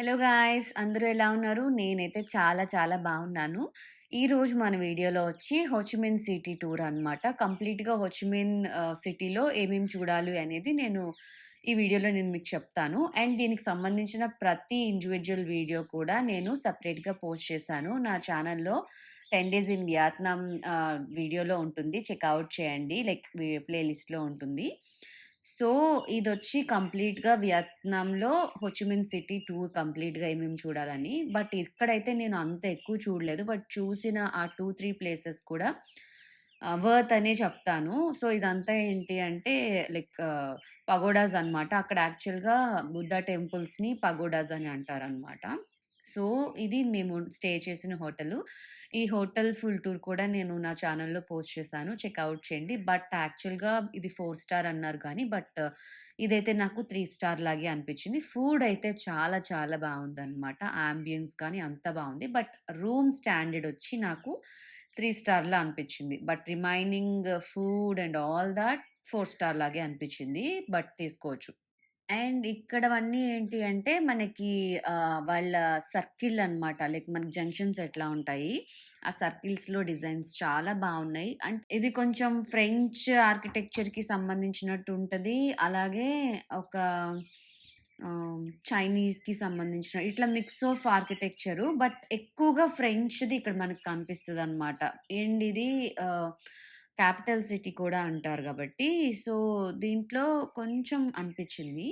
Hello guys అందరూ ఎలా ఉన్నారు? నేనైతే చాలా చాలా బాగున్నాను. ఈరోజు మన వీడియోలో వచ్చి హోచిమిన్ సిటీ టూర్ అనమాట. కంప్లీట్‌గా హోచిమిన్ సిటీలో ఏమేమి చూడాలి అనేది నేను ఈ వీడియోలో నేను మీకు చెప్తాను. అండ్ దీనికి సంబంధించిన ప్రతి ఇండివిడ్యువల్ వీడియో కూడా నేను సపరేట్గా పోస్ట్ చేశాను. నా ఛానల్లో టెన్ డేస్ ఇన్ వియత్నాం వీడియోలో ఉంటుంది. చెక్అవుట్ చేయండి. లైక్ ప్లేలిస్ట్లో ఉంటుంది. సో, ఇది వచ్చి కంప్లీట్‌గా వియత్నాంలో హోచిమిన్ సిటీ టూర్ కంప్లీట్‌గా ఏమేమి చూడాలని. బట్ ఇక్కడైతే నేను అంత ఎక్కువ చూడలేదు. బట్ చూసిన ఆ 2, 3 ప్లేసెస్ కూడా వర్త్ అనే చెప్తాను. సో, ఇదంతా ఏంటి అంటే లైక్ పగోడాస్ అనమాట. అక్కడ యాక్చువల్‌గా బుద్ధ టెంపుల్స్‌ని పగోడాస్ అని అంటారనమాట. సో, ఇది మేము స్టే చేసిన హోటలు. ఈ హోటల్ ఫుల్ టూర్ కూడా నేను నా ఛానెల్‌లో పోస్ట్ చేశాను. చెక్అవుట్ చేయండి. బట్ యాక్చువల్‌గా ఇది ఫోర్ స్టార్ అన్నారు కానీ బట్ ఇదైతే నాకు త్రీ స్టార్ లాగే అనిపించింది. ఫుడ్ అయితే చాలా చాలా బాగుందనమాట ఆంబియన్స్ కానీ అంత బాగుంది బట్ రూమ్ స్టాండర్డ్ వచ్చి నాకు త్రీ స్టార్‌లా అనిపించింది. But remaining food and all that four star లాగే అనిపించింది. బట్ తీసుకోవచ్చు. అండ్ ఇక్కడవన్నీ ఏంటి అంటే మనకి వాళ్ళ సర్కిల్ అనమాట. లైక్ మనకి జంక్షన్స్ ఎట్లా ఉంటాయి. ఆ సర్కిల్స్‌లో డిజైన్స్ చాలా బాగున్నాయి అండ్ ఇది కొంచెం ఫ్రెంచ్ ఆర్కిటెక్చర్‌కి సంబంధించినట్టు ఉంటది. అలాగే ఒక చైనీస్ చైనీస్‌కి సంబంధించిన ఇట్లా మిక్స్ ఆఫ్ ఆర్కిటెక్చరు. బట్ ఎక్కువగా ఫ్రెంచ్‌ది ఇక్కడ మనకు కనిపిస్తుంది అనమాట అండ్ ఇది క్యాపిటల్ సిటీ కూడా అంటారు కాబట్టి సో, దీంట్లో కొంచెం అనిపించింది.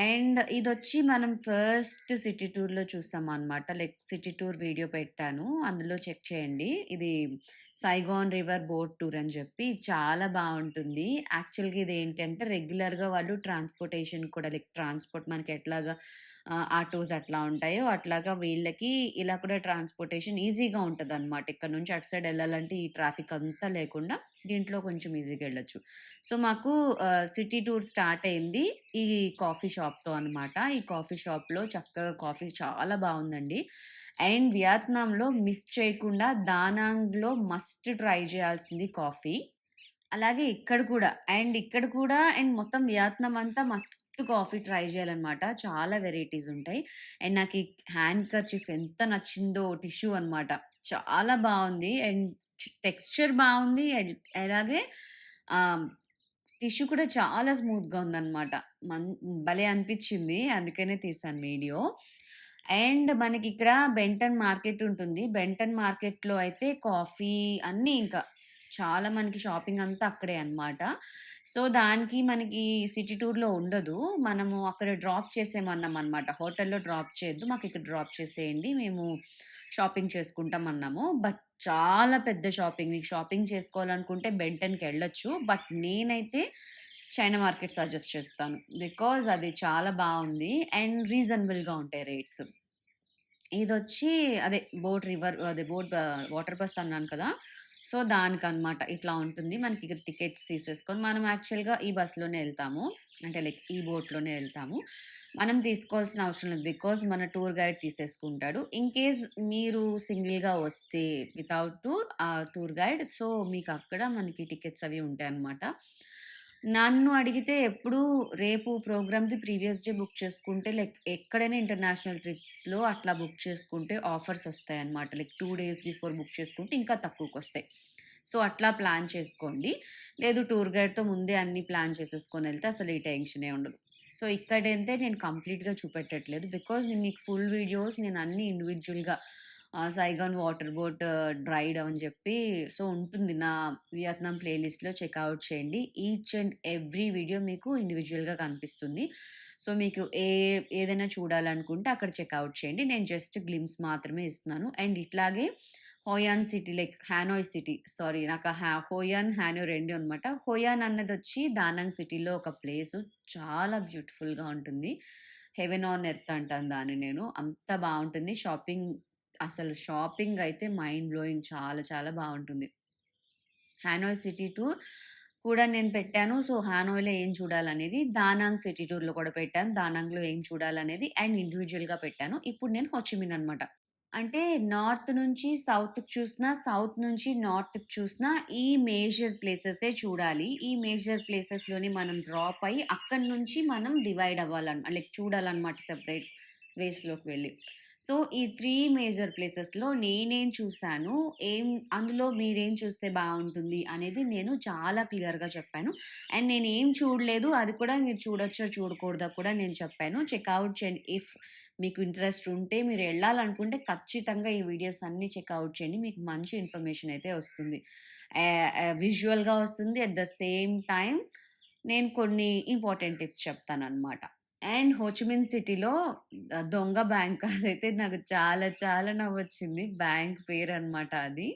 అండ్ ఇది వచ్చి మనం ఫస్ట్ సిటీ టూర్‌లో చూసామనమాట. లైక్ సిటీ టూర్ వీడియో పెట్టాను. అందులో చెక్ చేయండి. ఇది సైగాన్ రివర్ బోట్ టూర్ అని చెప్పి చాలా బాగుంటుంది యాక్చువల్‌గా ఇది ఏంటంటే రెగ్యులర్‌గా వాళ్ళు ట్రాన్స్‌పోర్టేషన్ కూడా లైక్ ట్రాన్స్‌పోర్ట్ మనకి ఎట్లాగా ఆటోస్ అట్లా ఉంటాయో అట్లాగా వీళ్ళకి ఇలా కూడా ట్రాన్స్‌పోర్టేషన్ ఈజీగా ఉంటదనమాట. ఇక్కడ నుంచి అటు సైడ్ వెళ్ళాలంటే ఈ ట్రాఫిక్ అంతా లేకుండా దీంట్లో కొంచెం ఈజీగా వెళ్ళొచ్చు సో, మాకు సిటీ టూర్ స్టార్ట్ అయింది. ఈ కాఫీ షాప్‌తో అనమాట. ఈ కాఫీ షాప్‌లో చక్కగా కాఫీ చాలా బాగుందండి అండ్ వియత్నాంలో మిస్ చేయకుండా దానాంగ్‌లో మస్ట్ ట్రై చేయాల్సింది కాఫీ. అలాగే ఇక్కడ కూడా అండ్ ఇక్కడ కూడా అండ్ మొత్తం వియత్నాం అంతా మస్ట్ కాఫీ ట్రై చేయాలనమాట. చాలా వెరైటీస్ ఉంటాయి. అండ్ నాకు ఈ హ్యాండ్ కర్చీఫ్ ఎంత నచ్చిందో టిష్యూ అనమాట. చాలా బాగుంది అండ్ టెక్స్చర్ బాగుంది అండ్ అలాగే టిష్యూ కూడా చాలా స్మూత్‌గా ఉందన్నమాట మన్ భలే అనిపించింది. అందుకనే తీసాను వీడియో. అండ్ మనకి ఇక్కడ బెంటన్ మార్కెట్ ఉంటుంది. బెంటన్ మార్కెట్‌లో అయితే కాఫీ అన్నీ ఇంకా చాలా మనకి షాపింగ్ అంతా అక్కడే అనమాట. సో, దానికి మనకి సిటీ టూర్‌లో ఉండదు. మనము అక్కడ డ్రాప్ చేసేయమన్నామనమాట. హోటల్‌లో డ్రాప్ చేయొద్దు. ఇక్కడ డ్రాప్ చేసేయండి. మేము షాపింగ్ చేసుకుంటాం అన్నాము. బట్ చాలా పెద్ద షాపింగ్. మీకు షాపింగ్ చేసుకోవాలనుకుంటే బెంటన్కి వెళ్ళొచ్చు బట్ నేనైతే చైనా మార్కెట్ సజెస్ట్ చేస్తాను. బికాజ్ అది చాలా బాగుంది అండ్ రీజనబుల్‌గా ఉంటాయి రేట్స్. ఇది వచ్చి అదే బోట్ రివర్ అదే బోట్ వాటర్ బస్ అన్నాను కదా! సో, దానికి అనమాట ఇట్లా ఉంటుంది. మనకి ఇక్కడ టికెట్స్ తీసేసుకొని మనం యాక్చువల్‌గా ఈ బస్సులోనే వెళ్తాము అంటే లైక్ ఈ బోట్‌లోనే వెళ్తాము మనం తీసుకోవాల్సిన అవసరం లేదు. బికాజ్ మన టూర్ గైడ్ తీసేసుకుంటాడు. ఇన్ కేస్ మీరు సింగిల్‌గా వస్తే without tour tour guide so, మీకు అక్కడ మనకి టికెట్స్ అవి ఉంటాయి అన్నమాట నన్ను అడిగితే ఎప్పుడూ రేపు ప్రోగ్రామ్‌ది ప్రీవియస్ డే బుక్ చేసుకుంటే లైక్ ఎక్కడైనా ఇంటర్నేషనల్ ట్రిప్స్‌లో అట్లా బుక్ చేసుకుంటే ఆఫర్స్ వస్తాయన్నమాట. Like two days before book చేసుకుంటే ఇంకా తక్కువకొస్తాయి. సో, అట్లా ప్లాన్ చేసుకోండి. లేదు టూర్ గైడ్‌తో ముందే అన్ని ప్లాన్ చేసేసుకొని వెళ్తే అసలు ఈ టెన్షనే ఉండదు. సో, ఇక్కడైతే నేను కంప్లీట్‌గా చూపెట్టట్లేదు. బికాజ్ నేను మీకు ఫుల్ వీడియోస్ నేను అన్ని ఇండివిజువల్గా సైగాన్ వాటర్ బోట్ డ్రైడ్ అని చెప్పి సో, ఉంటుంది నా వియత్నాం ప్లేలిస్ట్లో చెక్అవుట్ చేయండి. ఈచ్ అండ్ ఎవ్రీ వీడియో మీకు ఇండివిజువల్గా కనిపిస్తుంది. సో, మీకు ఏ ఏదైనా చూడాలనుకుంటే అక్కడ చెక్అవుట్ చేయండి. నేను జస్ట్ గ్లిమ్స్ మాత్రమే ఇస్తున్నాను. అండ్ ఇట్లాగే Hoi An city like Hanoi city sorry నాకు హ్యా హోయాన్, హానో రెండు అనమాట. హోయాన్ అన్నదొచ్చి దానాంగ్ సిటీలో ఒక ప్లేసు. చాలా బ్యూటిఫుల్‌గా ఉంటుంది. హెవెన్ ఆన్ ఎర్త్ అంటాను దాన్ని నేను. అంత బాగుంటుంది షాపింగ్ అసలు షాపింగ్ అయితే మైండ్ బ్లోయింగ్ చాలా చాలా బాగుంటుంది హానోయ్ సిటీ టూర్ కూడా నేను పెట్టాను. సో, హానోయ్‌లో ఏం చూడాలనేది, దానాంగ్ సిటీ టూర్‌లో కూడా పెట్టాను. దానాంగ్‌లో ఏం చూడాలనేది అండ్ ఇండివిజువల్గా పెట్టాను. ఇప్పుడు నేను హోచిమిన్ అనమాట. అంటే నార్త్ నుంచి సౌత్‌కి చూసినా, సౌత్ నుంచి నార్త్‌కి చూసినా ఈ మేజర్ ప్లేసెసే చూడాలి. ఈ మేజర్ ప్లేసెస్‌లోని మనం డ్రాప్ అయ్యి అక్కడి నుంచి మనం డివైడ్ అవ్వాలన్నమాట లైక్ చూడాలన్నమాట సెపరేట్ వేస్లోకి వెళ్ళి. సో, ఈ త్రీ మేజర్ ప్లేసెస్‌లో నేనేం చూసాను, ఏం అందులో మీరేం చూస్తే బాగుంటుంది అనేది నేను చాలా క్లియర్‌గా చెప్పాను. అండ్ నేను ఏం చూడలేదు అది కూడా మీరు చూడొచ్చో, చూడకూడదో కూడా నేను చెప్పాను. చెక్అవుట్ చేయండి. ఇఫ్ మీకు ఇంట్రెస్ట్ ఉంటే మీరు వెళ్ళాలనుకుంటే ఖచ్చితంగా ఈ వీడియోస్ అన్నీ చెక్అవుట్ చేయండి. మీకు మంచి ఇన్ఫర్మేషన్ అయితే వస్తుంది. విజువల్‌గా వస్తుంది. అట్ ద సేమ్ టైం నేను కొన్ని ఇంపార్టెంట్ టిప్స్ చెప్తాననమాట. అండ్ హోచిమిన్ సిటీలో దొంగ బ్యాంక్ అదైతే నాకు చాలా చాలా నవ్వొచ్చింది. బ్యాంక్ పేరనమాట అది.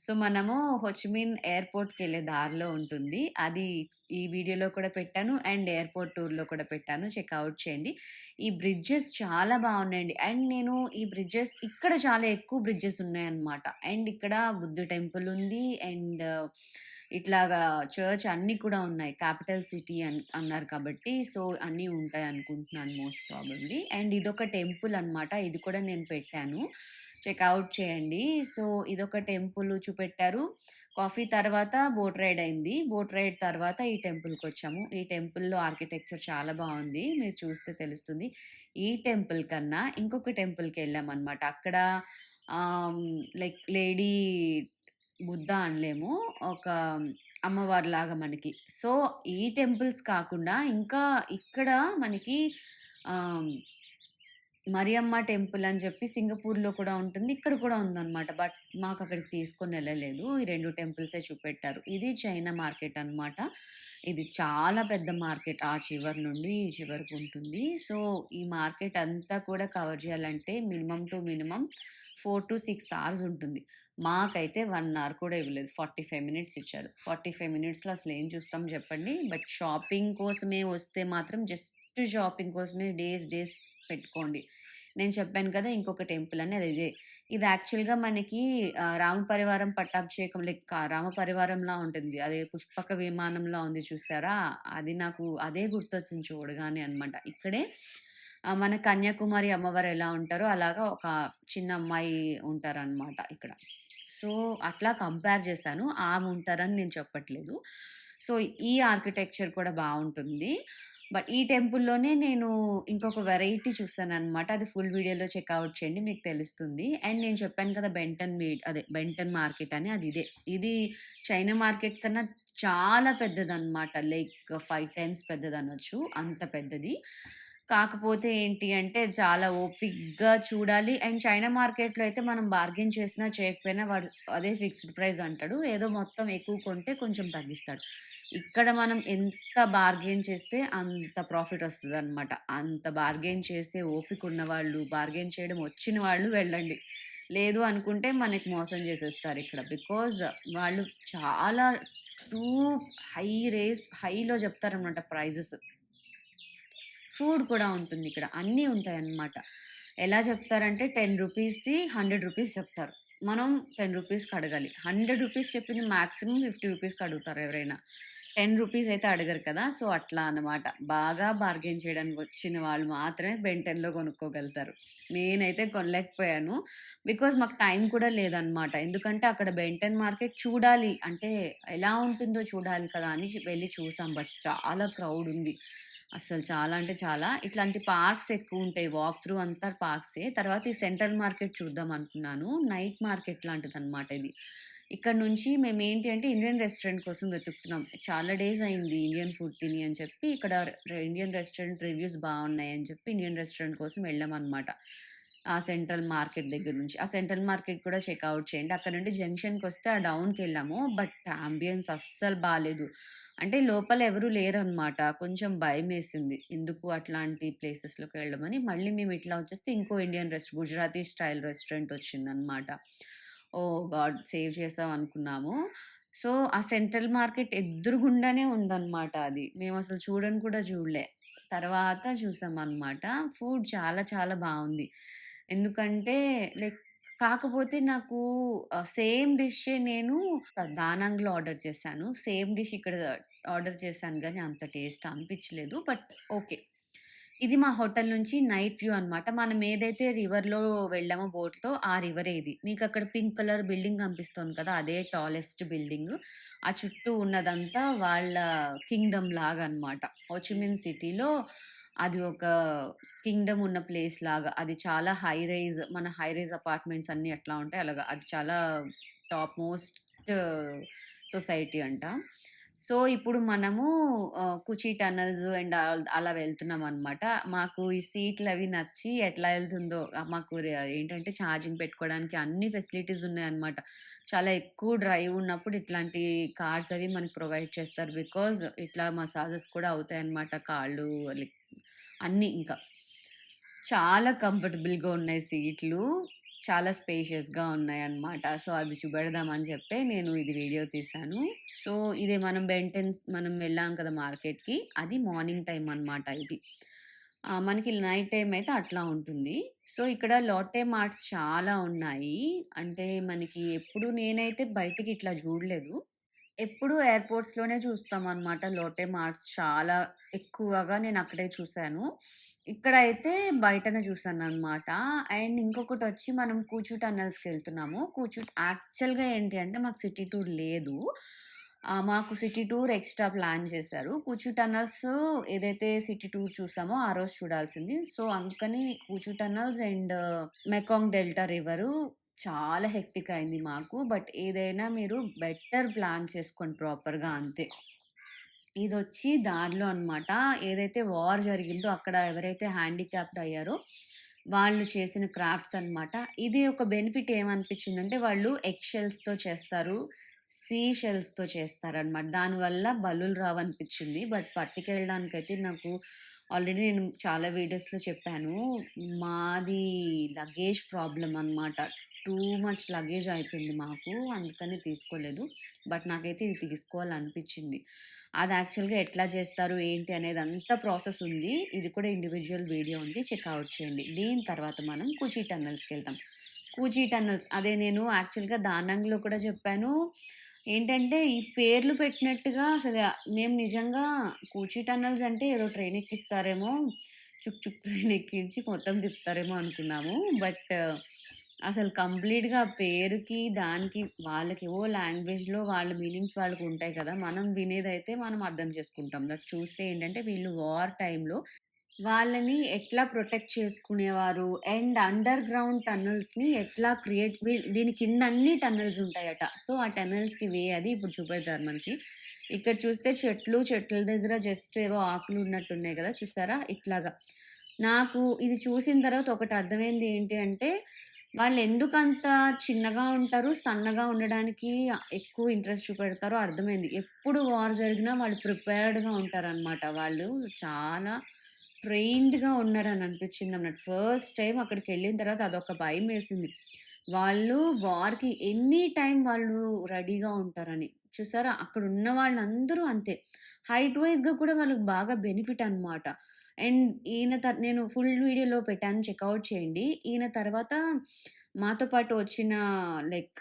సో, మనము హోచిమిన్ ఎయిర్‌పోర్ట్‌కెళ్ళే దారిలో ఉంటుంది. అది ఈ వీడియోలో కూడా పెట్టాను. అండ్ ఎయిర్‌పోర్ట్ టూర్‌లో కూడా పెట్టాను. చెక్అవుట్ చేయండి. ఈ బ్రిడ్జెస్ చాలా బాగున్నాయండి అండ్ నేను ఈ బ్రిడ్జెస్ ఇక్కడ చాలా ఎక్కువ బ్రిడ్జెస్ ఉన్నాయన్నమాట. అండ్ ఇక్కడ బుద్ధ టెంపుల్ ఉంది. అండ్ ఇట్లాగా చర్చ్ అన్నీ కూడా ఉన్నాయి. క్యాపిటల్ సిటీ అన్ అన్నారు కాబట్టి సో, అన్నీ ఉంటాయి అనుకుంటున్నాను మోస్ట్ ప్రాబబ్లీ. అండ్ ఇదొక టెంపుల్ అనమాట. ఇది కూడా నేను పెట్టాను. చెక్అవుట్ చేయండి. సో, ఇదొక టెంపుల్ చూపెట్టారు. కాఫీ తర్వాత బోట్ రైడ్ అయింది. బోట్ రైడ్ తర్వాత ఈ టెంపుల్కి వచ్చాము ఈ టెంపుల్‌లో ఆర్కిటెక్చర్ చాలా బాగుంది మీరు చూస్తే తెలుస్తుంది. ఈ టెంపుల్ కన్నా ఇంకొక టెంపుల్కి వెళ్ళాము అనమాట అక్కడ లైక్ లేడీ ముద్ద అనలేము. ఒక అమ్మవారిలాగా మనకి. సో, ఈ టెంపుల్స్ కాకుండా ఇంకా ఇక్కడ మనకి మరియమ్మ టెంపుల్ అని చెప్పి సింగపూర్‌లో కూడా ఉంటుంది. ఇక్కడ కూడా ఉందన్నమాట బట్ మాకు అక్కడికి తీసుకొని వెళ్ళలేదు ఈ రెండు టెంపుల్సే చూపెట్టారు. ఇది చైనా మార్కెట్ అనమాట. ఇది చాలా పెద్ద మార్కెట్. ఆ చివరి నుండి ఈ చివరికి ఉంటుంది. సో, ఈ మార్కెట్ అంతా కూడా కవర్ చేయాలంటే మినిమమ్ టు మినిమమ్ 4-6 అవర్స్ ఉంటుంది. మాకైతే వన్ అవర్ కూడా ఇవ్వలేదు. 45 మినిట్స్ ఇచ్చారు. 45 మినిట్స్‌లో అసలు ఏం చూస్తాం చెప్పండి. బట్ షాపింగ్ కోసమే వస్తే మాత్రం జస్ట్ షాపింగ్ కోసమే డేస్ డేస్ పెట్టుకోండి. నేను చెప్పాను కదా! ఇంకొక టెంపుల్ అని అది ఇదే. ఇది యాక్చువల్‌గా మనకి రామ పరివారం పట్టాభిషేకం లైక్ రామపరివారంలా ఉంటుంది. అదే పుష్పక విమానంలా ఉంది చూసారా? అది నాకు అదే గుర్తొచ్చింది చూడగానే అనమాట. ఇక్కడే మన కన్యాకుమారి అమ్మవారు ఎలా ఉంటారో అలాగా ఒక చిన్న అమ్మాయి ఉంటారనమాట ఇక్కడ. సో, అట్లా కంపేర్ చేశాను. ఆమె ఉంటారని నేను చెప్పట్లేదు. సో, ఈ ఆర్కిటెక్చర్ కూడా బాగుంటుంది బట్ ఈ టెంపుల్‌లోనే నేను ఇంకొక వెరైటీ చూసాననమాట. అది ఫుల్ వీడియోలో చెక్అవుట్ చేయండి. మీకు తెలుస్తుంది. అండ్ నేను చెప్పాను కదా! బెంటన్ మీట్ అదే బెంటన్ మార్కెట్ అని అది ఇదే. ఇది చైనా మార్కెట్ కన్నా చాలా పెద్దదనమాట. లైక్ ఫైవ్ టైమ్స్ పెద్దది అనొచ్చు అంత పెద్దది. కాకపోతే ఏంటి అంటే చాలా ఓపిక్గా చూడాలి. అండ్ చైనా మార్కెట్‌లో అయితే మనం బార్గెన్ చేసినా, చేయకపోయినా వాడు అదే ఫిక్స్డ్ ప్రైస్ అంటాడు. ఏదో మొత్తం ఎక్కువ కొంటే కొంచెం తగ్గిస్తాడు. ఇక్కడ మనం ఎంత బార్గెన్ చేస్తే అంత ప్రాఫిట్ వస్తుంది అనమాట అంత బార్గెన్ చేసే ఓపిక ఉన్నవాళ్ళు, బార్గెన్ చేయడం వచ్చిన వాళ్ళు వెళ్ళండి. లేదు అనుకుంటే మనకి మోసం చేసేస్తారు ఇక్కడ. బికాజ్ వాళ్ళు చాలా టూ హై రేస్ హైలో చెప్తారనమాట ప్రైజెస్. ఫుడ్ కూడా ఉంటుంది ఇక్కడ. అన్నీ ఉంటాయన్నమాట. ఎలా చెప్తారంటే 10 రూపీస్‌ది 100 రూపీస్ చెప్తారు. మనం 10 రూపీస్‌కి అడగాలి. 100 రూపీస్ చెప్పింది మాక్సిమం 50 రూపీస్‌కి అడుగుతారు ఎవరైనా. 10 రూపీస్ అయితే అడగరు కదా! సో, అట్లా అనమాట బాగా బార్గెన్ చేయడానికి వచ్చిన వాళ్ళు మాత్రమే బెంటెన్‌లో కొనుక్కోగలుగుతారు. నేనైతే కొనలేకపోయాను. బికాజ్ మాకు టైం కూడా లేదనమాట. ఎందుకంటే అక్కడ బెంటెన్ మార్కెట్ చూడాలి. అంటే ఎలా ఉంటుందో చూడాలి కదా! అని వెళ్ళి చూసాం. బట్ చాలా క్రౌడ్ ఉంది. అసలు చాలా అంటే చాలా. ఇట్లాంటి పార్క్స్ ఎక్కువ ఉంటాయి వాక్ త్రూ అంతా పార్క్సే. తర్వాత ఈ సెంట్రల్ మార్కెట్ చూద్దాం అనుకున్నాను. నైట్ మార్కెట్ లాంటిది అనమాట ఇది. ఇక్కడ నుంచి మేము ఏంటి అంటే ఇండియన్ రెస్టారెంట్ కోసం వెతుకుతున్నాం. చాలా డేస్ అయింది ఇండియన్ ఫుడ్ తిని అని చెప్పి ఇక్కడ ఇండియన్ రెస్టారెంట్ రివ్యూస్ బాగున్నాయి అని చెప్పి ఇండియన్ రెస్టారెంట్ కోసం వెళ్ళామనమాట. ఆ సెంట్రల్ మార్కెట్ దగ్గర నుంచి. ఆ సెంట్రల్ మార్కెట్ కూడా చెక్అవుట్ చేయండి. అక్కడ నుండి జంక్షన్కి వస్తే ఆ డౌన్కి వెళ్ళాము బట్ అంబియన్స్ అస్సలు బాగాలేదు అంటే లోపల ఎవరు లేరనమాట. కొంచెం భయం వేసింది ఎందుకు అట్లాంటి ప్లేసెస్‌లోకి వెళ్ళమని మళ్ళీ మేము ఇట్లా వచ్చేస్తే ఇంకో Indian rest Gujarati style restaurant వచ్చిందనమాట. Oh God! సేవ్ చేస్తాం అనుకున్నాము. సో, ఆ సెంట్రల్ మార్కెట్ ఎదురుగుండానే ఉందనమాట అది. మేము అసలు చూడని కూడా చూడలే. తర్వాత చూసాం అనమాట ఫుడ్ చాలా చాలా బాగుంది ఎందుకంటే లైక్ కాకపోతే నాకు సేమ్ డిష్ నేను దానాంగ్‌లో ఆర్డర్ చేశాను. సేమ్ డిష్ ఇక్కడ ఆర్డర్ చేశాను కానీ అంత టేస్ట్ అనిపించలేదు. But okay. ఇది మా హోటల్ నుంచి నైట్ వ్యూ అనమాట. మనం ఏదైతే రివర్‌లో వెళ్ళామో బోట్‌లో ఆ రివర్ ఇది. మీకు అక్కడ పింక్ కలర్ బిల్డింగ్ కనిపిస్తుంది కదా! అదే టాలెస్ట్ బిల్డింగ్. ఆ చుట్టూ ఉన్నదంతా వాళ్ళ కింగ్‌డమ్ లాగా అనమాట. హోచిమిన్ సిటీలో అది ఒక కింగ్‌డమ్ ఉన్న ప్లేస్ లాగా. అది చాలా హై రైజ్ మన హై రైజ్ అపార్ట్మెంట్స్ అన్నీ ఎట్లా ఉంటాయి అలాగా. అది చాలా టాప్ మోస్ట్ సొసైటీ అంట. సో, ఇప్పుడు మనము కుచి టనల్స్ అండ్ ఆల్ అలా వెళ్తున్నామనమాట. మాకు ఈ సీట్లు అవి నచ్చి ఎట్లా వెళ్తుందో మాకు ఏంటంటే ఛార్జింగ్ పెట్టుకోవడానికి అన్ని ఫెసిలిటీస్ ఉన్నాయన్నమాట. చాలా ఎక్కువ డ్రైవ్ ఉన్నప్పుడు ఇట్లాంటి కార్స్ అవి మనకి ప్రొవైడ్ చేస్తారు. బికాజ్ ఇట్లా మసాజెస్ కూడా అవుతాయన్నమాట. కాళ్ళు లైక్ అన్నీ ఇంకా. చాలా కంఫర్టబుల్‌గా ఉన్నాయి సీట్లు. చాలా స్పేషియస్‌గా ఉన్నాయన్నమాట. సో, అది చూపెడదామని చెప్పి నేను ఇది వీడియో తీశాను. సో, ఇది మనం బెంటెన్స్ మనం వెళ్ళాం కదా మార్కెట్‌కి. అది మార్నింగ్ టైం అన్నమాట ఇది. మనకి నైట్ టైం అయితే అట్లా ఉంటుంది. సో, ఇక్కడ లోటే మార్ట్స్ చాలా ఉన్నాయి. అంటే మనకి ఎప్పుడు నేనైతే బయటికి ఇట్లా చూడలేదు. ఎప్పుడు ఎయిర్‌పోర్ట్స్‌లోనే చూస్తామనమాట. లోటే మార్ట్స్ చాలా ఎక్కువగా నేను అక్కడే చూశాను ఇక్కడ అయితే బయటనే చూసాననమాట. అండ్ ఇంకొకటి వచ్చి మనం కూచు టన్నెల్స్‌కెళ్తున్నాము. కూచు యాక్చువల్‌గా ఏంటి అంటే మాకు సిటీ టూర్ లేదు. మాకు సిటీ టూర్ ఎక్స్‌ట్రా ప్లాన్ చేశారు. కూచు టన్నెల్స్ ఏదైతే సిటీ టూర్ చూసామో ఆ రోజు చూడాల్సింది. సో, అందుకని Cu Chi tunnels and Mekong delta river చాలా హెక్టిక్ అయింది మాకు. బట్ ఏదైనా మీరు బెటర్ ప్లాన్ చేసుకోండి ప్రాపర్‌గా అంతే. ఇది వచ్చి దారిలో అనమాట ఏదైతే వార్ జరిగిందో అక్కడ ఎవరైతే హ్యాండిక్యాప్డ్ అయ్యారో వాళ్ళు చేసిన క్రాఫ్ట్స్ అనమాట ఇది ఒక బెనిఫిట్ ఏమనిపించిందంటే వాళ్ళు ఎక్షెల్స్తో చేస్తారు. సీ షెల్స్‌తో చేస్తారనమాట దానివల్ల బల్లులు రావనిపించింది. బట్ పట్టుకెళ్ళడానికైతే నాకు ఆల్రెడీ నేను చాలా వీడియోస్‌లో చెప్పాను. మాది లగేజ్ ప్రాబ్లం అనమాట టూ మచ్ లగేజ్ అయిపోయింది మాకు. అందుకని తీసుకోలేదు. బట్ నాకైతే ఇది తీసుకోవాలనిపించింది. అది యాక్చువల్‌గా ఎట్లా చేస్తారు ఏంటి అనేది అంత ప్రాసెస్ ఉంది. ఇది కూడా ఇండివిజువల్ వీడియో ఉంది. చెక్ చేయండి. దీని తర్వాత మనం కూచీ టన్నల్స్కి వెళ్తాం కూచీ టన్నల్స్ అదే నేను యాక్చువల్‌గా దానంగ్‌లో కూడా చెప్పాను. ఏంటంటే ఈ పేర్లు పెట్టినట్టుగా అసలు మేము నిజంగా కూచి టన్నల్స్ అంటే ఏదో ట్రైన్ ఎక్కిస్తారేమో, చుక్ చుక్ ట్రైన్ ఎక్కించి మొత్తం తిప్పుతారేమో అనుకున్నాము. బట్ అసలు కంప్లీట్‌గా పేరుకి, దానికి వాళ్ళకి ఏవో లాంగ్వేజ్‌లో వాళ్ళ మీనింగ్స్ వాళ్ళకుంటాయి కదా! మనం వినేదైతే మనం అర్థం చేసుకుంటాం. బట్ చూస్తే ఏంటంటే వీళ్ళు వార్ టైంలో వాళ్ళని ఎట్లా ప్రొటెక్ట్ చేసుకునేవారు అండ్ అండర్ గ్రౌండ్ టన్నల్స్ని ఎట్లా క్రియేట్ దీని కింద అన్ని టన్నెల్స్ ఉంటాయట. సో, ఆ టన్నల్స్కి వే అది ఇప్పుడు చూపెడతారు మనకి. ఇక్కడ చూస్తే చెట్లు, చెట్ల దగ్గర జస్ట్ ఏవో ఆకులు ఉన్నట్టున్నాయి కదా! చూసారా? ఇట్లాగా. నాకు ఇది చూసిన తర్వాత ఒకటి అర్థమైంది ఏంటి అంటే వాళ్ళు ఎందుకంత చిన్నగా ఉంటారు, సన్నగా ఉండడానికి ఎక్కువ ఇంట్రెస్ట్ చూపెడతారో అర్థమైంది. ఎప్పుడు వార్ జరిగినా వాళ్ళు ప్రిపేర్డ్‌గా ఉంటారనమాట. వాళ్ళు చాలా ట్రైన్డ్‌గా ఉన్నారని అనిపించింది అన్నట్టు ఫస్ట్ టైం అక్కడికి వెళ్ళిన తర్వాత అదొక భయం వేసింది వాళ్ళు వార్‌కి ఎనీ టైం వాళ్ళు రెడీగా ఉంటారని. చూసారా? అక్కడ ఉన్న వాళ్ళందరూ అంతే. హైట్ వైస్‌గా కూడా వాళ్ళకి బాగా బెనిఫిట్ అనమాట. అండ్ ఈయన త నేను ఫుల్ వీడియోలో పెట్టాను చెక్ చేయండి. ఈయన తర్వాత మాతో పాటు వచ్చిన లైక్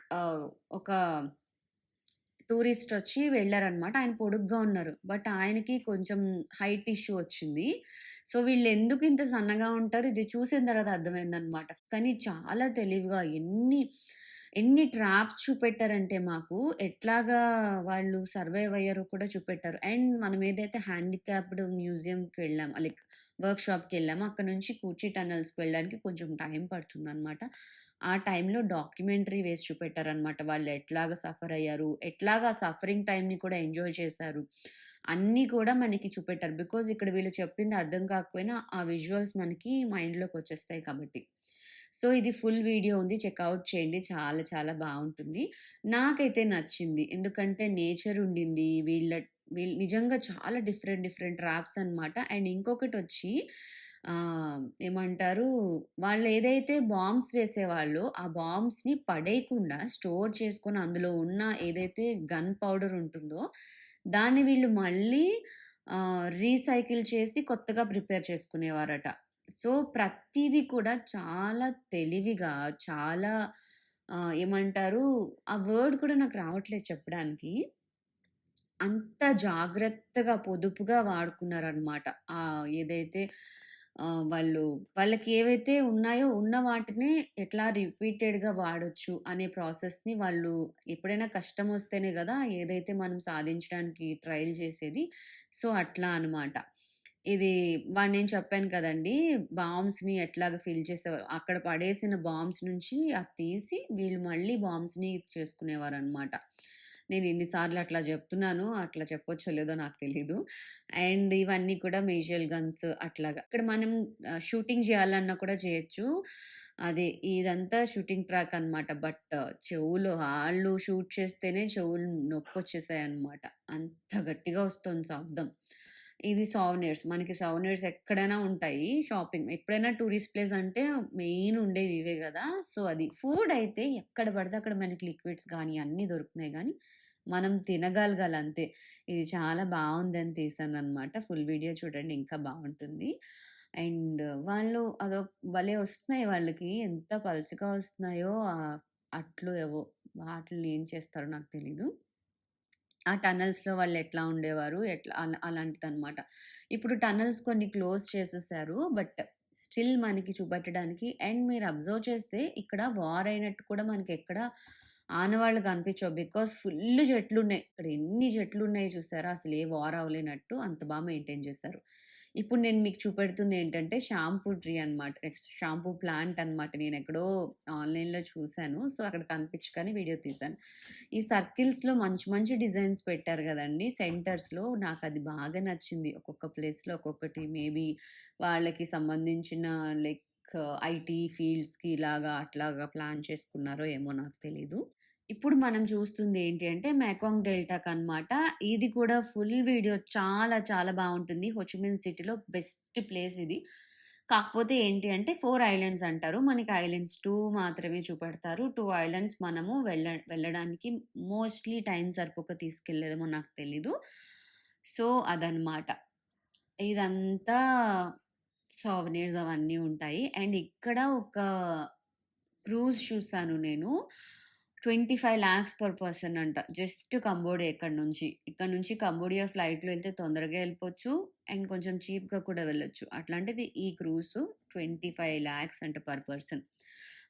ఒక టూరిస్ట్ వచ్చి వెళ్ళారనమాట ఆయన పొడుగ్గా ఉన్నారు. బట్ ఆయనకి కొంచెం హైట్ ఇష్యూ వచ్చింది. సో, వీళ్ళు ఎందుకు ఇంత సన్నగా ఉంటారు ఇది చూసిన తర్వాత అర్థమైందనమాట. కానీ చాలా తెలివిగా ఎన్ని, ఎన్ని ట్రాప్స్ చూపెట్టారంటే మాకు ఎట్లాగా వాళ్ళు సర్వైవ్ అయ్యారో కూడా చూపెట్టారు. అండ్ మనం ఏదైతే హ్యాండిక్యాప్డ్ మ్యూజియంకి వెళ్ళాం లైక్ వర్క్‌షాప్‌కెళ్ళామో అక్కడ నుంచి కూర్చి టన్నెల్స్‌కి వెళ్ళడానికి కొంచెం టైం పడుతుందనమాట. ఆ టైంలో డాక్యుమెంటరీ వేసి చూపెట్టారనమాట. వాళ్ళు ఎట్లాగా సఫర్ అయ్యారు, ఎట్లాగా సఫరింగ్ టైంని కూడా ఎంజాయ్ చేశారు. అన్నీ కూడా మనకి చూపెట్టారు. బికాజ్ ఇక్కడ వీళ్ళు చెప్పింది అర్థం కాకపోయినా ఆ విజువల్స్ మనకి మైండ్‌లోకొచ్చేస్తాయి కాబట్టి. సో, ఇది ఫుల్ వీడియో ఉంది. చెక్ చేయండి. చాలా చాలా బాగుంటుంది నాకైతే నచ్చింది. ఎందుకంటే నేచర్ ఉండింది. వీళ్ళ వీళ్ళు నిజంగా చాలా డిఫరెంట్ డిఫరెంట్ ర్యాప్స్ అనమాట. అండ్ ఇంకొకటి వచ్చి ఏమంటారు వాళ్ళు ఏదైతే బాంబ్స్ వేసేవాళ్ళో ఆ బాంబ్స్‌ని పడేయకుండా స్టోర్ చేసుకొని అందులో ఉన్న ఏదైతే గన్ పౌడర్ ఉంటుందో దాన్ని వీళ్ళు మళ్ళీ రీసైకిల్ చేసి కొత్తగా ప్రిపేర్ చేసుకునేవారట. సో, ప్రతిదీ కూడా చాలా తెలివిగా చాలా ఏమంటారు ఆ వర్డ్ కూడా నాకు రావట్లేదు చెప్పడానికి. అంత జాగ్రత్తగా, పొదుపుగా వాడుకున్నారనమాట. ఆహ్, ఏదైతే వాళ్ళు వాళ్ళకి ఏవైతే ఉన్నాయో ఉన్న వాటినే ఎట్లా రిపీటెడ్‌గా వాడొచ్చు అనే ప్రాసెస్‌ని వాళ్ళు ఎప్పుడైనా కష్టం వస్తేనే కదా ఏదైతే మనం సాధించడానికి ట్రైల్ చేసేది. సో, అట్లా అనమాట. ఇది వాడు నేను చెప్పాను కదండీ! బాంబ్స్‌ని ఎట్లాగా ఫిల్ చేసేవారు. అక్కడ పడేసిన బాంబ్స్ నుంచి అది తీసి వీళ్ళు మళ్ళీ బాంబ్స్‌ని చేసుకునేవారనమాట. నేను ఎన్ని సార్లు అట్లా చెప్తున్నాను. అట్లా చెప్పొచ్చో లేదో నాకు తెలీదు. అండ్ ఇవన్నీ కూడా మేజర్ గన్స్ అట్లాగా. ఇక్కడ మనం ఆహ్, షూటింగ్ చేయాలన్నా కూడా చేయొచ్చు. అదే ఇదంతా షూటింగ్ ట్రాక్ అనమాట. బట్ చెవులు ఆళ్ళు షూట్ చేస్తేనే చెవులు నొప్పొచ్చేసాయన్నమాట. అంత గట్టిగా వస్తుంది శబ్దం. ఇది సోవెనిర్స్. మనకి సోవెనిర్స్ ఎక్కడైనా ఉంటాయి. షాపింగ్ ఎప్పుడైనా టూరిస్ట్ ప్లేస్ అంటే మెయిన్ ఉండేవి ఇవే కదా సో, అది. ఫుడ్ అయితే ఎక్కడ పడితే అక్కడ మనకి లిక్విడ్స్ కానీ అన్నీ దొరుకుతున్నాయి కానీ మనం తినగలగాలి అంతే. ఇది చాలా బాగుందని తీసాను అనమాట ఫుల్ వీడియో చూడండి ఇంకా బాగుంటుంది అండ్ వాళ్ళు అదో భలే వస్తున్నాయి వాళ్ళకి. ఎంత పలుచగా వస్తున్నాయో అట్లు ఏవో వాటిని ఏం చేస్తారో నాకు తెలీదు. ఆ టనల్స్లో వాళ్ళు ఎట్లా ఉండేవారు, ఎట్లా అలా అలాంటిదనమాట. ఇప్పుడు టనల్స్ కొన్ని క్లోజ్ చేసేసారు. బట్ స్టిల్ మనకి చూపెట్టడానికి అండ్ మీరు అబ్జర్వ్ చేస్తే ఇక్కడ వార్ అయినట్టు కూడా మనకి ఎక్కడ ఆనవాళ్ళు కనిపించవు. బికాస్ ఫుల్ చెట్లు ఉన్నాయి ఇక్కడ ఎన్ని చెట్లున్నాయి చూసారా? అసలు ఏ వార్ అవ్వలేనట్టు అంత బాగా మెయింటైన్ చేశారు. ఇప్పుడు నేను మీకు చూపెడుతుంది ఏంటంటే షాంపూ ట్రీ అనమాట. షాంపూ ప్లాంట్ అనమాట. నేను ఎక్కడో ఆన్‌లైన్‌లో చూసాను. సో, అక్కడ కనిపించకని వీడియో తీశాను. ఈ సర్కిల్స్‌లో మంచి మంచి డిజైన్స్ పెట్టారు కదండి సెంటర్స్‌లో నాకు అది బాగా నచ్చింది. ఒక్కొక్క ప్లేస్‌లో ఒక్కొక్కటి మేబీ వాళ్ళకి సంబంధించిన లైక్ ఐటీ ఫీల్డ్స్‌కి ఇలాగా అట్లాగా ప్లాన్ చేసుకున్నారో ఏమో నాకు తెలీదు. ఇప్పుడు మనం చూస్తుంది ఏంటి అంటే మెకాంగ్ డెల్టాకనమాట. ఇది కూడా ఫుల్ వీడియో చాలా చాలా బాగుంటుంది హోచిమిన్ సిటీలో బెస్ట్ ప్లేస్ ఇది. కాకపోతే ఏంటి అంటే ఫోర్ ఐలాండ్స్ అంటారు. మనకి ఐలాండ్స్ టూ మాత్రమే చూపెడతారు. టూ ఐలాండ్స్ మనము వెళ్ళ వెళ్ళడానికి మోస్ట్‌లీ టైం సరిపోక తీసుకెళ్ళేదేమో నాకు తెలీదు. సో, అదనమాట. ఇదంతా సావనీర్స్ అవన్నీ ఉంటాయి. అండ్ ఇక్కడ ఒక క్రూజ్ చూసాను నేను. 25,00,000 పర్ పర్సన్ అంట. జస్ట్ కంబోడియా ఇక్కడ నుంచి. ఇక్కడ నుంచి కంబోడియా ఫ్లైట్‌లో వెళ్తే తొందరగా వెళ్ళిపోవచ్చు అండ్ కొంచెం చీప్‌గా కూడా వెళ్ళొచ్చు. అట్లాంటిది ఈ క్రూజ్ 25,00,000 అంట పర్ పర్సన్.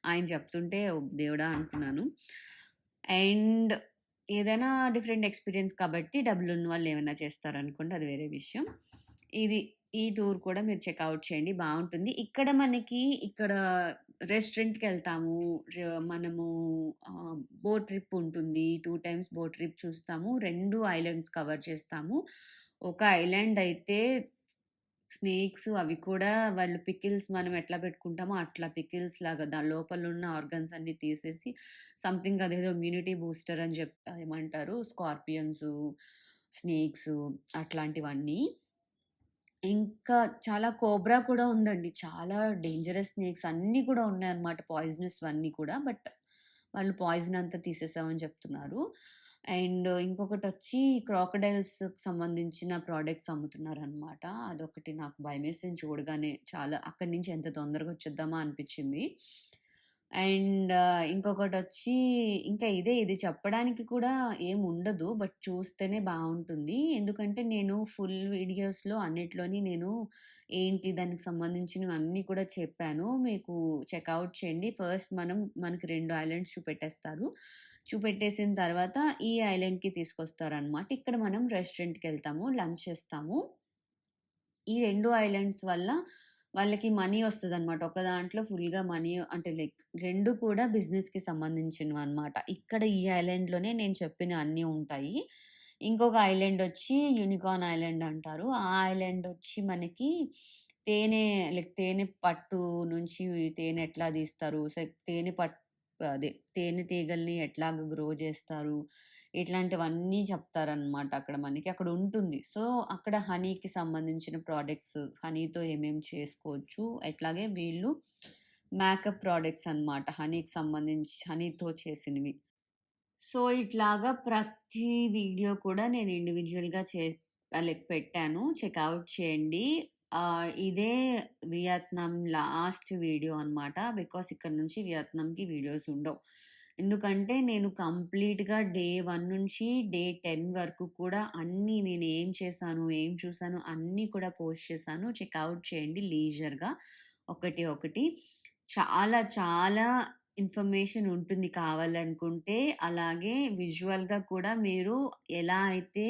ఆయన చెప్తుంటే దేవుడా! అనుకున్నాను. అండ్ ఏదైనా డిఫరెంట్ ఎక్స్‌పీరియన్స్ కాబట్టి డబ్బులు ఉన్న వాళ్ళు ఏమైనా చేస్తారనుకోండి అది వేరే విషయం. ఇది ఈ టూర్ కూడా మీరు చెక్అవుట్ చేయండి బాగుంటుంది ఇక్కడ మనకి ఇక్కడ రెస్టారెంట్కి వెళ్తాము మనము బోట్ ట్రిప్ ఉంటుంది. టూ టైమ్స్ బోట్ ట్రిప్ చూస్తాము. రెండు ఐలాండ్స్ కవర్ చేస్తాము. ఒక ఐలాండ్ అయితే స్నేక్స్ అవి కూడా వాళ్ళు పికిల్స్ మనం ఎట్లా పెట్టుకుంటామో అట్లా పికిల్స్ లాగా దాని లోపల ఉన్న ఆర్గన్స్ అన్నీ తీసేసి సంథింగ్ అదేదో ఇమ్యూనిటీ బూస్టర్ అని చెప్ ఏమంటారు స్కార్పియన్స్, స్నేక్స్ అట్లాంటివన్నీ. ఇంకా చాలా కోబ్రా కూడా ఉందండి. చాలా డేంజరస్ స్నేక్స్ అన్నీ కూడా ఉన్నాయన్నమాట. పాయిజనస్‌వన్నీ కూడా. బట్ వాళ్ళు పాయిజన్ అంతా తీసేసామని చెప్తున్నారు. అండ్ ఇంకొకటి వచ్చి క్రాకడైల్స్‌కి సంబంధించిన ప్రొడక్ట్స్ అమ్ముతున్నారనమాట. అదొకటి నాకు భయమేసింది చూడగానే. చాలా అక్కడి నుంచి ఎంత తొందరగా వచ్చేద్దామా అనిపించింది. అండ్ ఇంకొకటి వచ్చి ఇంకా ఇదే ఇది చెప్పడానికి కూడా ఏముండదు. బట్ చూస్తేనే బాగుంటుంది ఎందుకంటే నేను ఫుల్ వీడియోస్‌లో అన్నిట్లోని నేను ఏంటి దానికి సంబంధించినవి అన్నీ కూడా చెప్పాను. మీకు చెక్అవుట్ చేయండి. ఫస్ట్ మనం మనకి రెండు ఐలాండ్స్ చూపెట్టేస్తారు. చూపెట్టేసిన తర్వాత ఈ ఐలాండ్‌కి తీసుకొస్తారనమాట. ఇక్కడ మనం రెస్టారెంట్కి వెళ్తాము లంచ్ చేస్తాము. ఈ రెండు ఐలాండ్స్ వల్ల వాళ్ళకి మనీ వస్తదనమాట. ఒక దాంట్లో ఫుల్‌గా మనీ అంటే లైక్ రెండు కూడా బిజినెస్‌కి సంబంధించినవి అనమాట ఇక్కడ ఈ ఐలాండ్‌లోనే నేను చెప్పిన అన్నీ ఉంటాయి. ఇంకొక ఐలాండ్ వచ్చి యూనికార్న్ ఐలాండ్ అంటారు. ఆ ఐలాండ్ వచ్చి మనకి తేనె లైక్ తేనె పట్టు నుంచి తేనె ఎట్లా తీస్తారు? సో, తేనె పట్టు అదే తేనెటీగల్ని ఎట్లాగా గ్రో చేస్తారు? ఇట్లాంటివన్నీ చెప్తారనమాట అక్కడ మనకి. అక్కడ ఉంటుంది. సో, అక్కడ హనీకి సంబంధించిన ప్రోడక్ట్స్ హనీతో ఏమేమి చేసుకోవచ్చు. అట్లాగే వీళ్ళు మేకప్ ప్రొడక్ట్స్ అనమాట. హనీకి సంబంధించి హనీతో చేసినవి. సో, ఇట్లాగా ప్రతి వీడియో కూడా నేను ఇండివిజువల్గా చే లైక్ పెట్టాను. చెక్అవుట్ చేయండి. ఇదే వియత్నాం లాస్ట్ వీడియో అనమాట. బికాస్ ఇక్కడ నుంచి వియత్నాంకి వీడియోస్ ఉండవు. ఎందుకంటే నేను కంప్లీట్‌గా డే వన్ నుంచి డే 10 వరకు కూడా అన్నీ నేను ఏం చేశాను, ఏం చూసాను అన్నీ కూడా పోస్ట్ చేశాను. చెక్అవుట్ చేయండి లీజర్‌గా ఒకటి ఒకటి. చాలా చాలా ఇన్ఫర్మేషన్ ఉంటుంది కావాలనుకుంటే. అలాగే విజువల్‌గా కూడా మీరు ఎలా అయితే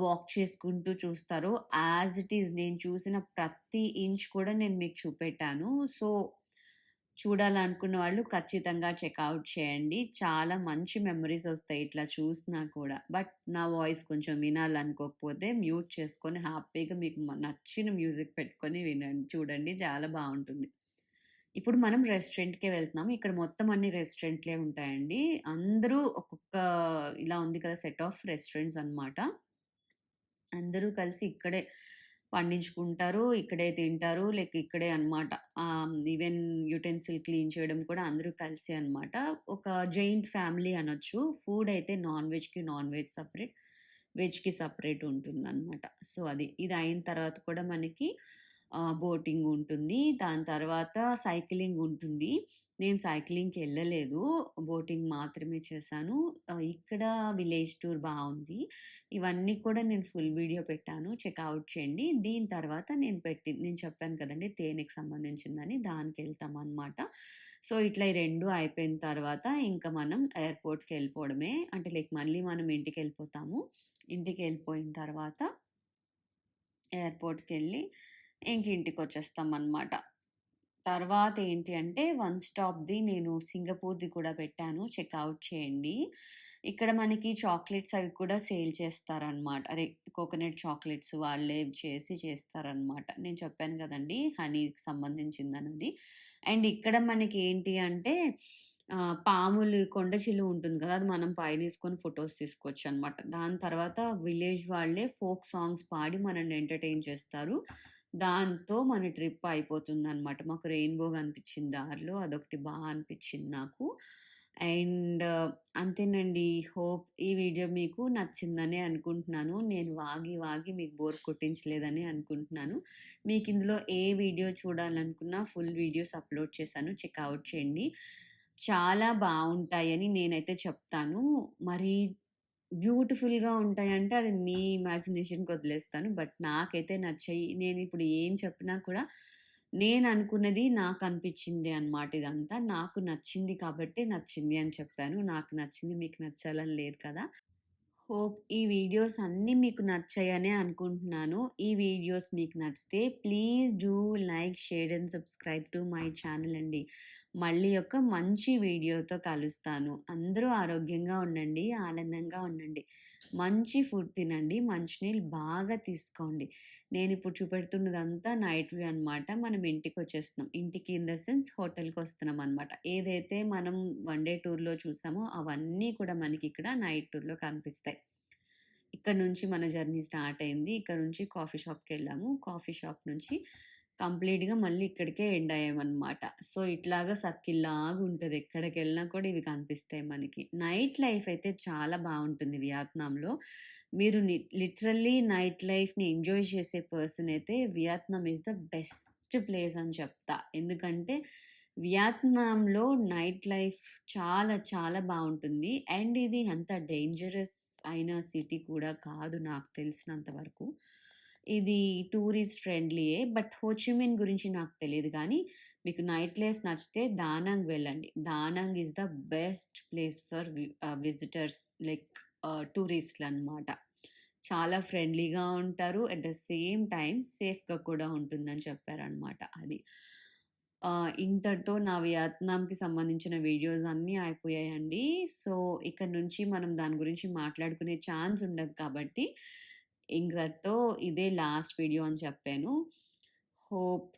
వాక్ చేసుకుంటూ చూస్తారో యాజ్ ఇట్ ఈజ్ నేను చూసిన ప్రతి ఇంచ్ కూడా నేను మీకు చూపెట్టాను. సో, చూడాలనుకున్న వాళ్ళు ఖచ్చితంగా చెక్అవుట్ చేయండి. చాలా మంచి మెమరీస్ వస్తాయి ఇట్లా చూసినా కూడా. బట్ నా వాయిస్ కొంచెం వినాలనుకోకపోతే మ్యూట్ చేసుకొని హ్యాపీగా మీకు నచ్చిన మ్యూజిక్ పెట్టుకొని వినండి. చూడండి చాలా బాగుంటుంది ఇప్పుడు మనం రెస్టారెంట్‌కే వెళ్తున్నాం. ఇక్కడ మొత్తం అన్ని రెస్టారెంట్‌లే ఉంటాయండి. అందరూ ఒక్కొక్క ఇలా ఉంది కదా! సెట్ ఆఫ్ రెస్టారెంట్స్ అన్నమాట. అందరూ కలిసి ఇక్కడే పండించుకుంటారు. ఇక్కడే తింటారు. లైక్ ఇక్కడే అనమాట ఈవెన్ యుటెన్సిల్ క్లీన్ చేయడం కూడా అందరూ కలిసే అనమాట ఒక జైంట్ ఫ్యామిలీ అనొచ్చు. ఫుడ్ అయితే నాన్ వెజ్‌కి నాన్ వెజ్ సపరేట్ వెజ్‌కి సపరేట్ ఉంటుంది అనమాట సో, అది. ఇది అయిన తర్వాత కూడా మనకి బోటింగ్ ఉంటుంది. దాని తర్వాత సైక్లింగ్ ఉంటుంది. నేను సైక్లింగ్‌కి వెళ్ళలేదు బోటింగ్ మాత్రమే చేశాను. ఇక్కడ విలేజ్ టూర్ బాగుంది ఇవన్నీ కూడా నేను ఫుల్ వీడియో పెట్టాను. చెక్అవుట్ చేయండి. దీని తర్వాత నేను పెట్టి నేను చెప్పాను కదండి తేనెకి సంబంధించిందని దానికి వెళ్తాం అనమాట సో, ఇట్లా ఈ రెండు అయిపోయిన తర్వాత ఇంకా మనం ఎయిర్పోర్ట్కి వెళ్ళిపోవడమే అంటే లైక్ మళ్ళీ మనం ఇంటికెళ్ళిపోతాము. ఇంటికెళ్ళిపోయిన తర్వాత ఎయిర్పోర్ట్కి వెళ్ళి ఇంక ఇంటికొచ్చేస్తామన్నమాట. తర్వాత ఏంటి అంటే వన్ స్టాప్‌ది నేను సింగపూర్‌ది కూడా పెట్టాను. చెక్అవుట్ చేయండి. ఇక్కడ మనకి చాక్లెట్స్ అవి కూడా సేల్ చేస్తారనమాట అదే కోకోనట్ చాక్లెట్స్ వాళ్ళే చేసి చేస్తారనమాట నేను చెప్పాను కదండీ! హనీకి సంబంధించిందన్నది. అండ్ ఇక్కడ మనకి ఏంటి అంటే పాములు కొండ చిలువ ఉంటుంది కదా! అది మనం పైన వేసుకొని ఫొటోస్ తీసుకోవచ్చు అనమాట దాని తర్వాత విలేజ్ వాళ్ళే ఫోక్ సాంగ్స్ పాడి మనల్ని ఎంటర్‌టైన్ చేస్తారు. దాంతో మన ట్రిప్ అయిపోతుంది అనమాట మాకు రెయిన్‌బో కనిపించింది దారిలో. అదొకటి బాగా అనిపించింది నాకు. అండ్ అంతేనండి. హోప్ ఈ వీడియో మీకు నచ్చిందనే అనుకుంటున్నాను. నేను వాగి వాగి మీకు బోర్ కొట్టించలేదని అనుకుంటున్నాను. మీకు ఇందులో ఏ వీడియో చూడాలనుకున్నా ఫుల్ వీడియోస్ అప్‌లోడ్ చేశాను. చెక్అవుట్ చేయండి. చాలా బాగుంటాయని నేనైతే చెప్తాను. మరి బ్యూటిఫుల్‌గా ఉంటాయంటే అది మీ ఇమాజినేషన్‌కి వదిలేస్తాను. బట్ నాకైతే నచ్చాయి. నేను ఇప్పుడు ఏం చెప్పినా కూడా నేను అనుకున్నది నాకు అనిపించింది అన్నమాట ఇదంతా. నాకు నచ్చింది కాబట్టి నచ్చింది అని చెప్పాను. నాకు నచ్చింది మీకు నచ్చాలని లేదు కదా! హోప్ ఈ వీడియోస్ అన్నీ మీకు నచ్చాయనే అనుకుంటున్నాను. ఈ వీడియోస్ మీకు నచ్చితే please do like, share and subscribe to my channel అండి. మళ్ళీ ఒక మంచి వీడియోతో కలుస్తాను. అందరూ ఆరోగ్యంగా ఉండండి. ఆనందంగా ఉండండి. మంచి ఫుడ్ తినండి. మంచినీళ్ళు బాగా తీసుకోండి. నేను ఇప్పుడు చూపెడుతున్నదంతా నైట్ వ్యూ అనమాట మనం ఇంటికి వచ్చేస్తున్నాం ఇంటికి ఇన్ ద సెన్స్ హోటల్కి వస్తున్నాం అనమాట ఏదైతే మనం వన్ డే టూర్‌లో చూసామో అవన్నీ కూడా మనకి ఇక్కడ నైట్ టూర్‌లో కనిపిస్తాయి. ఇక్కడ నుంచి మన జర్నీ స్టార్ట్ అయింది. ఇక్కడ నుంచి కాఫీ షాప్కి వెళ్ళాము కాఫీ షాప్ నుంచి కంప్లీట్‌గా మళ్ళీ ఇక్కడికే ఎండ్ అయ్యామన్నమాట. సో, ఇట్లాగా సక్కిల్లాగా ఉంటుంది ఎక్కడికి ఎక్కడికెళ్ళినా కూడా ఇవి కనిపిస్తాయి మనకి. నైట్ లైఫ్ అయితే చాలా బాగుంటుంది వియత్నాంలో. మీరు లిటరల్లీ నైట్ లైఫ్‌ని ఎంజాయ్ చేసే పర్సన్ అయితే Vietnam is the best place అని చెప్తా. ఎందుకంటే వియత్నాంలో నైట్ లైఫ్ చాలా చాలా బాగుంటుంది అండ్ ఇది అంత డేంజరస్ అయిన సిటీ కూడా కాదు నాకు తెలిసినంత వరకు. ఇది టూరిస్ట్ ఫ్రెండ్లీయే. బట్ హోచిమిన్ గురించి నాకు తెలియదు కానీ మీకు నైట్ లైఫ్ నచ్చితే దానాంగ్ వెళ్ళండి. Da Nang is the best place for visitors like టూరిస్ట్లు టూరిస్ట్‌లన్నమాట. చాలా ఫ్రెండ్లీగా ఉంటారు. అట్ ద సేమ్ టైం సేఫ్‌గా కూడా ఉంటుందని చెప్పారనమాట అది. ఇంతటితో నా వియత్నాంకి సంబంధించిన వీడియోస్ అన్నీ అయిపోయాయండి. సో, ఇక్కడ నుంచి మనం దాని గురించి మాట్లాడుకునే ఛాన్స్ ఉండదు కాబట్టి, ఇంకతో ఇదే లాస్ట్ వీడియో అని చెప్పాను. హోప్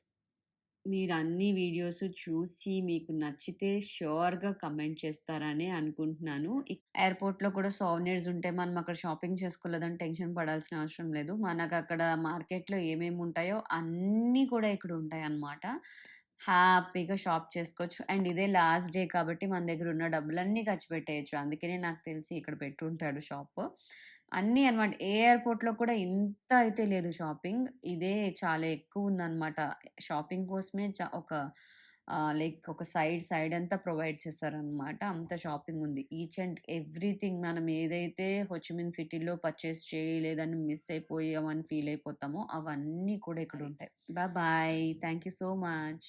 మీరు అన్ని వీడియోస్ చూసి మీకు నచ్చితే ష్యూర్‌గా కమెంట్ చేస్తారని అనుకుంటున్నాను. ఎయిర్‌పోర్ట్‌లో కూడా సోవెనీర్స్ ఉంటే మనం అక్కడ షాపింగ్ చేసుకోలేదని టెన్షన్ పడాల్సిన అవసరం లేదు. మనకు అక్కడ మార్కెట్‌లో ఏమేమి ఉంటాయో అన్నీ కూడా ఇక్కడ ఉంటాయన్నమాట. హ్యాపీగా షాప్ చేసుకోవచ్చు. అండ్ ఇదే లాస్ట్ డే కాబట్టి మన దగ్గర ఉన్న డబ్బులన్నీ ఖర్చు పెట్టేయచ్చు అందుకనే నాకు తెలిసి ఇక్కడ పెట్టుంటాడు షాప్ అన్నీ అన్నమాట. ఏ ఎయిర్‌పోర్ట్‌లో కూడా ఇంత అయితే లేదు షాపింగ్. ఇదే చాలా ఎక్కువుందన్నమాట. షాపింగ్ కోసమే చ ఒక లైక్ ఒక సైడ్ సైడ్ అంతా ప్రొవైడ్ చేశారన్నమాట. అంత షాపింగ్ ఉంది. ఈచ్ అండ్ ఎవ్రీథింగ్ మనం ఏదైతే హోచిమిన్ సిటీలో పర్చేస్ చేయలేదని మిస్ అయిపోయామని ఫీల్ అయిపోతామో అవన్నీ కూడా ఇక్కడ ఉంటాయి. Bye. Thank you so much.